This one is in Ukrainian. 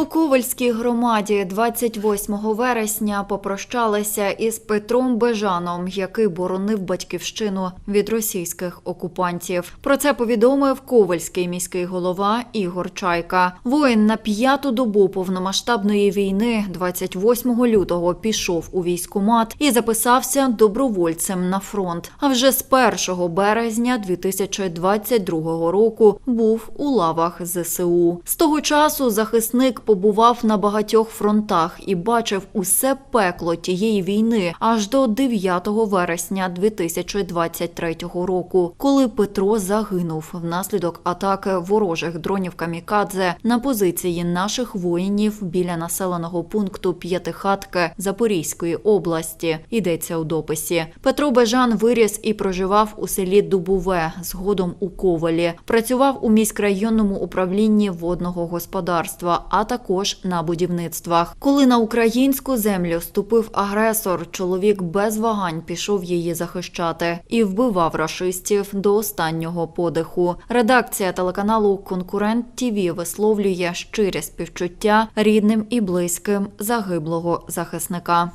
У Ковальській громаді 28 вересня попрощалися із Петром Бежаном, який боронив батьківщину від російських окупантів. Про це повідомив Ковальський міський голова Ігор Чайка. Воїн на п'яту добу повномасштабної війни 28 лютого пішов у військкомат і записався добровольцем на фронт. А вже з 1 березня 2022 року був у лавах ЗСУ. З того часу захисник побував на багатьох фронтах і бачив усе пекло тієї війни аж до 9 вересня 2023 року, коли Петро загинув внаслідок атаки ворожих дронів камікадзе на позиції наших воїнів біля населеного пункту П'ятихатки Запорізької області. Йдеться у дописі. Петро Бежан виріс і проживав у селі Дубове, згодом у Ковалі. Працював у міськрайонному управлінні водного господарства, а також на будівництвах. Коли на українську землю вступив агресор, чоловік без вагань пішов її захищати і вбивав рашистів до останнього подиху. Редакція телеканалу Конкурент ТІВІ висловлює щирі співчуття рідним і близьким загиблого захисника.